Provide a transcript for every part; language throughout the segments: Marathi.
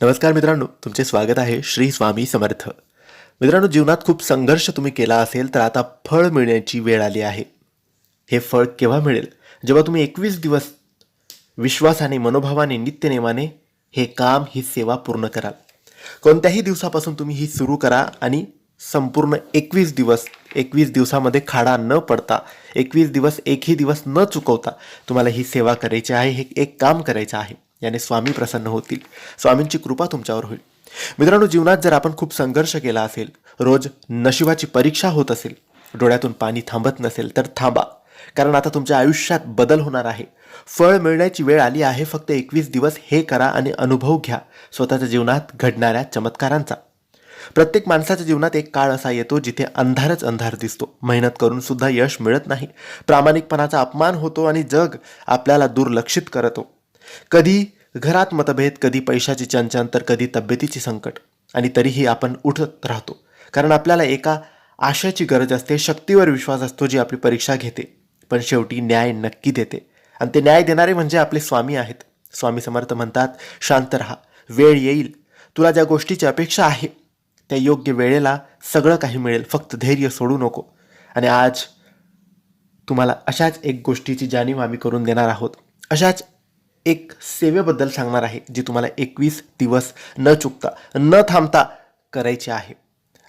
नमस्कार मित्रांनो तुमचे स्वागत आहे श्री स्वामी समर्थ. मित्रांनो जीवनात खूप संघर्ष तुम्ही केला असेल तर आता फळ मिळण्याची वेळ आली आहे. हे फळ केव्हा मिळेल? जेव्हा तुम्ही एकवीस दिवस विश्वासाने मनोभावाने नित्यनेमाने हे काम ही सेवा पूर्ण कराल. कोणत्याही दिवसापासून तुम्ही ही सुरू करा आणि संपूर्ण एकवीस दिवस एकवीस दिवसामध्ये खाडा न पडता एकवीस दिवस एकही दिवस न चुकवता तुम्हाला ही सेवा करायची आहे हे एक काम करायचं आहे. याने स्वामी प्रसन्न होतील. स्वामींची कृपा तुमच्यावर होईल. मित्रांनो जीवनात जर आपण खूप संघर्ष केला असेल रोज नशिबाची परीक्षा होत असेल डोळ्यातून पाणी थांबत नसेल तर थांबा. कारण आता तुमच्या आयुष्यात बदल होणार आहे. फळ मिळण्याची वेळ आली आहे फक्त एकवीस दिवस हे करा आणि अनुभव घ्या. स्वतःच्या जीवनात घडणाऱ्या चमत्कारांचा. प्रत्येक माणसाच्या जीवनात एक काळ असा येतो जिथे अंधारच अंधार दिसतो. मेहनत करून सुद्धा यश मिळत नाही. प्रामाणिकपणाचा अपमान होतो आणि जग आपल्याला दुर्लक्षित करतो. कधी घरात मतभेद कधी पैशाची चंचन तर कधी तब्येतीची संकट. आणि तरीही आपण उठत राहतो. कारण आपल्याला एका आशयाची गरज असते शक्तीवर विश्वास असतो जी आपली परीक्षा घेते. पण शेवटी न्याय नक्की देते. आणि ते न्याय देणारे म्हणजे आपले स्वामी आहेत. स्वामी समर्थ म्हणतात शांत राहा. वेळ येईल. तुला ज्या गोष्टीची अपेक्षा आहे त्या योग्य वेळेला सगळं काही मिळेल. फक्त धैर्य सोडू नको. आणि आज तुम्हाला अशाच एक गोष्टीची जाणीव आम्ही करून देणार आहोत. अशाच एक सेवेबद्दल सांगणार आहे जी तुम्हाला एकवीस दिवस न चुकता न थांबता करायची आहे.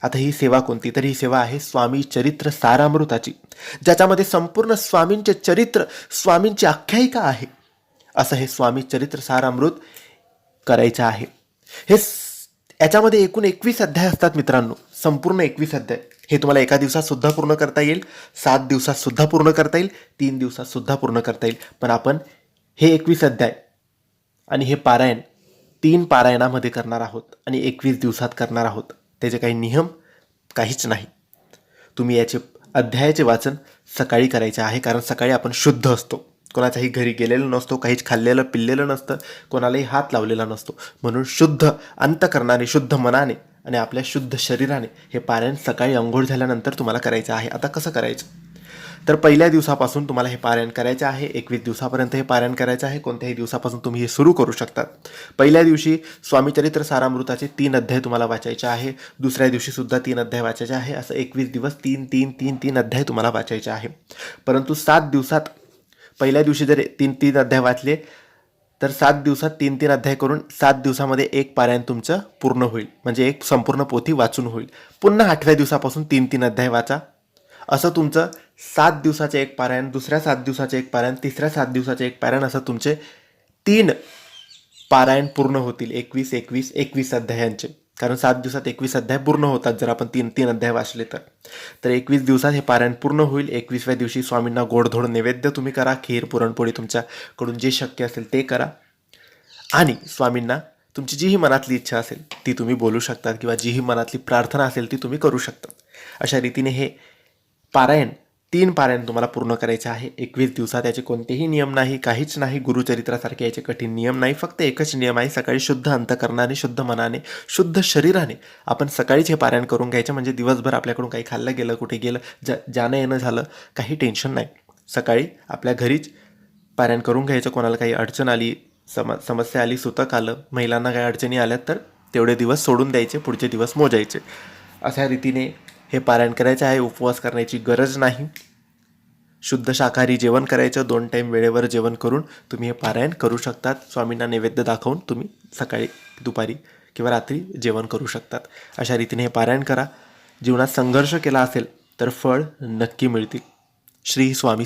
आता ही सेवा कोणती? तर ही सेवा आहे स्वामी चरित्र सारामृताची ज्याच्यामध्ये संपूर्ण स्वामींचे चरित्र स्वामींची आख्यायिका आहे. असं हे स्वामी चरित्र सारामृत करायचं आहे. हे याच्यामध्ये एकूण एकवीस अध्याय असतात मित्रांनो संपूर्ण एकवीस अध्याय. हे तुम्हाला एका दिवसात सुद्धा पूर्ण करता येईल सात दिवसात सुद्धा पूर्ण करता येईल तीन दिवसात सुद्धा पूर्ण करता येईल. पण आपण हे एकवीस अध्याय आणि हे पारायण तीन पारायणामध्ये करणार आहोत आणि एकवीस दिवसात करणार आहोत. त्याचे काही नियम काहीच नाही. तुम्ही याचे अध्यायाचे वाचन सकाळी करायचे आहे कारण सकाळी आपण शुद्ध असतो. कोणाच्याही घरी गेलेलं नसतो काहीच खाल्लेलं पिल्लेलं नसतं कोणालाही हात लावलेला नसतो. म्हणून शुद्ध अंतकरणाने शुद्ध मनाने आणि आपल्या शुद्ध शरीराने हे पारायण सकाळी अंघोळ झाल्यानंतर तुम्हाला करायचं आहे. आता कसं करायचं? तर पहिल्या दिवसापासून तुम्हाला हे पारायण करायचे आहे एकवीस दिवसापर्यंत हे पारायण करायचं आहे कोणत्याही दिवसापासून तुम्ही हे सुरू करू शकतात. पहिल्या दिवशी स्वामीचरित्र सारामृताचे तीन अध्याय तुम्हाला वाचायचे आहे दुसऱ्या दिवशी सुद्धा तीन अध्याय वाचायचे आहे असं एकवीस दिवस तीन तीन तीन तीन अध्याय तुम्हाला वाचायचे आहे. परंतु सात दिवसात पहिल्या दिवशी जर तीन तीन अध्याय वाचले तर सात दिवसात तीन तीन अध्याय करून सात दिवसामध्ये एक पारायण तुमचं पूर्ण होईल. म्हणजे एक संपूर्ण पोथी वाचून होईल. पुन्हा आठव्या दिवसापासून तीन तीन अध्याय वाचा. असं तुमचं सात दिवसाचे एक पारायण दुसऱ्या सात दिवसाचे एक पारायण तिसऱ्या सात दिवसाचे एक पारायण असं तुमचे तीन पारायण पूर्ण होतील एकवीस एकवीस एकवीस अध्यायांचे. कारण सात दिवसात एकवीस अध्याय पूर्ण होतात जर आपण तीन तीन अध्याय वाचले तर. तर एकवीस दिवसात हे पारायण पूर्ण होईल. एकवीसव्या दिवशी स्वामींना गोडधोड नैवेद्य तुम्ही करा खीर पुरणपोळी तुमच्याकडून जे शक्य असेल ते करा. आणि स्वामींना तुमची जीही मनातली इच्छा असेल ती तुम्ही बोलू शकतात किंवा जीही मनातली प्रार्थना असेल ती तुम्ही करू शकता अशा रीतीने हे पारायण तीन पारायण तुम्हाला पूर्ण करायचे आहे. एकवीस दिवसात याचे कोणतेही नियम नाही काहीच नाही गुरुचरित्रासारखे याचे कठीण नियम नाही फक्त एकच नियम आहे सकाळी शुद्ध अंतकरणाने शुद्ध मनाने शुद्ध शरीराने आपण सकाळीच हे पारायण करून घ्यायचं. म्हणजे दिवसभर आपल्याकडून काही खाल्लं गेलं कुठे गेलं ज जाणं येणं झालं काही टेन्शन नाही. सकाळी आपल्या घरीच पारायण करून घ्यायचं. कोणाला काही अडचण आली सम समस्या आली सुतक आलं महिलांना काही अडचणी आल्या तर तेवढे दिवस सोडून द्यायचे पुढचे दिवस मोजायचे. अशा रीतीने हे पारायण करायचे आहे उपवास करण्याची गरज नाही. शुद्ध शाकाहारी जेवण करायचं दोन टाईम वेळेवर जेवण करून तुम्ही हे पारायण करू शकतात. स्वामींना नैवेद्य दाखवून तुम्ही सकाळी दुपारी किंवा रात्री जेवण करू शकतात. अशा रीतीने हे पारायण करा. जीवनात संघर्ष केला असेल तर फळ नक्की मिळतील. श्री स्वामी